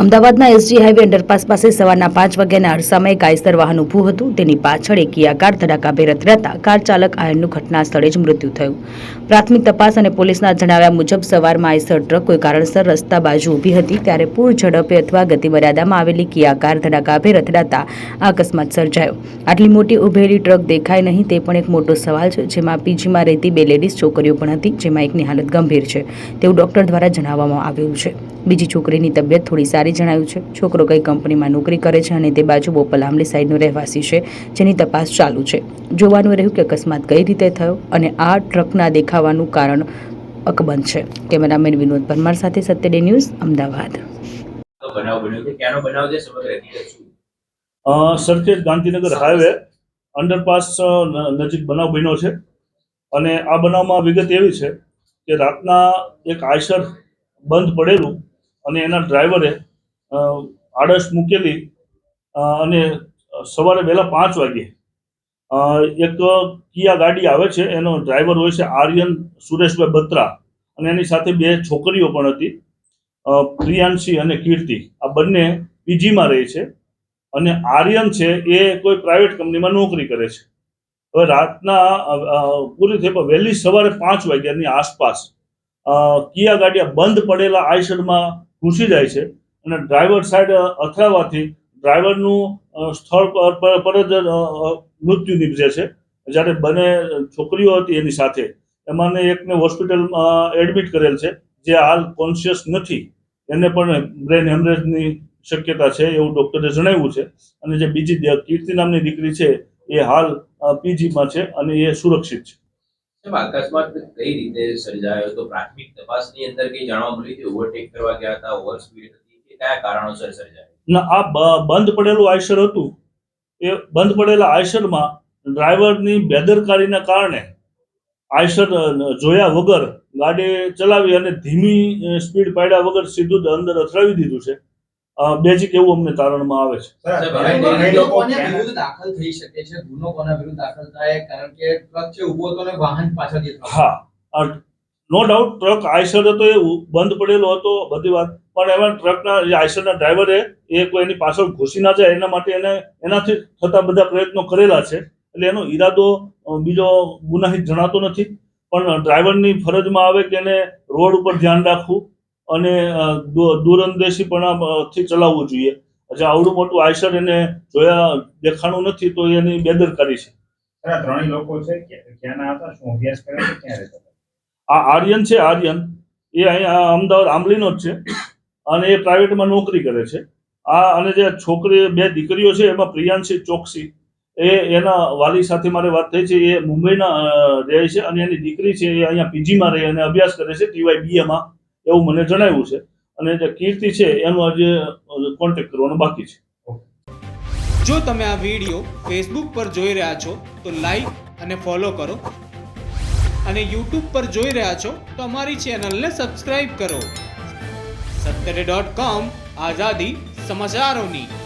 અમદાવાદના SG highway underpass પાસે સવારના પાંચ વાગ્યાના અરસામાં કાયસર વાહન ઊભું હતું. તેની પાછળ એક કિયા કાર ધડાકાભેર અથડાતા કાર ચાલક આયનનું ઘટના સ્થળે જ મૃત્યુ થયું. પ્રાથમિક તપાસ અને પોલીસના જણાવ્યા મુજબ સવારમાં આયસર ટ્રક કોઈ કારણસર રસ્તા બાજુ ઊભી હતી ત્યારે પૂર ઝડપે અથવા ગતિમર્યાદામાં આવેલી કિયા કાર ધડાકાભેર અથડાતા આ અકસ્માત સર્જાયો. આટલી મોટી ઉભેલી ટ્રક દેખાય નહીં તે પણ એક મોટો સવાલ છે, જેમાં પીજીમાં રહેતી બે લેડીઝ છોકરીઓ પણ હતી, જેમાં એકની હાલત ગંભીર છે, તેવું ડોક્ટર દ્વારા જણાવવામાં આવ્યું છે. બીજી છોકરીની તબિયત થોડી સારી જણાયું છે. છોકરો કઈ કંપનીમાં નોકરી કરે છે અને તે બાજુ બોપલ આંબલી સાઈડનો રહેવાસી છે જેની તપાસ ચાલુ છે. જોવાનું રહ્યું કે અકસ્માત કઈ રીતે થયો અને આ ટ્રકના દેખાવાનું કારણ અકબંધ છે. કેમેરામેન વિનોદ પરમાર સાથે સત્ય ડે ન્યૂઝ અમદાવાદ. તો બનાવ બન્યો છે ક્યાંનો બનાવ છે? સમગ્ર હકીકત શું? અ, સરખેજ ગાંધીનગર હાઈવે અંડરપાસ નજીક બનાવ બન્યો છે. અને આ બનાવમાં વિગત એવી છે કે રાતના એક આયસર બંધ પડેલું અને એના ડ્રાઈવરે આડસ મૂકેલી અને સવારે વહેલા પાંચ વાગે એક કિયા ગાડી આવે છે, એનો ડ્રાઈવર હોય છે આર્યન સુરેશભાઈ બત્રા, અને એની સાથે બે છોકરીઓ પણ હતી પ્રિયાંશી અને કીર્તિ, આ બંને પીજીમાં રહે છે, અને આર્યન છે એ કોઈ પ્રાઇવેટ કંપનીમાં નોકરી કરે છે. હવે રાતના પૂરી થઈ પણ વહેલી સવારે પાંચ વાગ્યાની આસપાસ કિયા ગાડીયા બંધ પડેલા આઈસરમાં ઘૂસી જાય છે અને ડ્રાઈવર સાઈડ અથડાવાથી ડ્રાઈવરનું સ્થળ પર જ મૃત્યુ નીપજે છે. જ્યારે બંને છોકરીઓ હતી એની સાથે, એમાંને એકને હોસ્પિટલમાં એડમિટ કરેલ છે, જે હાલ કોન્શિયસ નથી. એને પણ બ્રેન હેમરેજની શક્યતા છે એવું ડૉક્ટરે જણાવ્યું છે. અને જે બીજી કીર્તિ નામની દીકરી છે, એ હાલ પીજીમાં છે અને એ સુરક્ષિત છે. અકસ્માત કઈ રીતે સર્જાયો? તો પ્રાથમિક તપાસની અંદર કઈ જાણવા મળ્યું કે ઓવરટેક કરવા ગયા હતા ઓવર સ્પીડ હતી કે કયા કારણોસર સર્જાયો? ના, આ બંધ પડેલું આયસર હતું. એ બંધ પડેલા આયસરમાં ડ્રાઈવરની બેદરકારીના કારણે આયસર જોયા વગર ગાડી ચલાવી અને ધીમી સ્પીડ પાડ્યા વગર સીધું જ અંદર અથડાવી દીધું છે. બેઝિક એવું અમને તારણમાં આવે છે. સાહેબ, હવે હવે એ એ લોકો લોકો કોને ક્યાં- વિરુદ્ધ દાખલ થઈ શકે છે? ગુનો કોના વિરુદ્ધ દાખલ થાય? કારણ કે ટ્રક છે ઊભો હતો ને વાહન પાછળથી અથડાયું. હા. નો ડાઉટ ટ્રક આયસર હતો એ બંધ પડેલો હતો બધી વાત. પણ એમાં ટ્રકના જે આયસરના ડ્રાઈવરે એ કોઈ એની પાછળ ઘૂસી ના જાય એના માટે એને એનાથી થતા બધા પ્રયત્નો કરેલા છે. એટલે એનો ઈરાદો બીજો ગુનાહિત જણાતો નથી. પણ ડ્રાઈવરની ફરજમાં આવે કે એને રોડ ઉપર ધ્યાન રાખવું. અને દૂરંદેશીપણાથી ચલાવવું જોઈએ. જે આવડું મોટું આયસર એને જોયા દેખાણું નથી તો એની બેદરકારી છે. આ ત્રણેય લોકો છે ક્યાંના હતા શું અભ્યાસ કરે છે ક્યાં રહેતા આ આર્યન છે આર્યન. એ અહીંયા અમદાવાદ આંબલીનો જ છે. અને એ પ્રાઇવેટમાં નોકરી કરે છે. આ અને જે છોકરી બે દીકરીઓ છે એમાં પ્રિયાંશી ચોકસી. એ એના વાલી સાથે મારે વાત થઈ છે એ મુંબઈના રહે છે અને એની દીકરી છે એ અહીંયા પીજીમાં રહે અને અભ્યાસ કરે છે ટીવાય બીએમાં એવું મને જણાવ્યું છે. અને જે કીર્તિ છે, એનો આજે કોન્ટેક્ટ કરવાનો બાકી છે. જો તમે આ વીડિયો ફેસબુક પર જોઈ રહ્યા છો, તો લાઈક અને ફોલો કરો. અને યુટ્યુબ પર જોઈ રહ્યા છો, તો અમારી ચેનલને સબસ્ક્રાઈબ કરો. સત્તરે ડોટ કોમ આઝાદી સમાચારોની.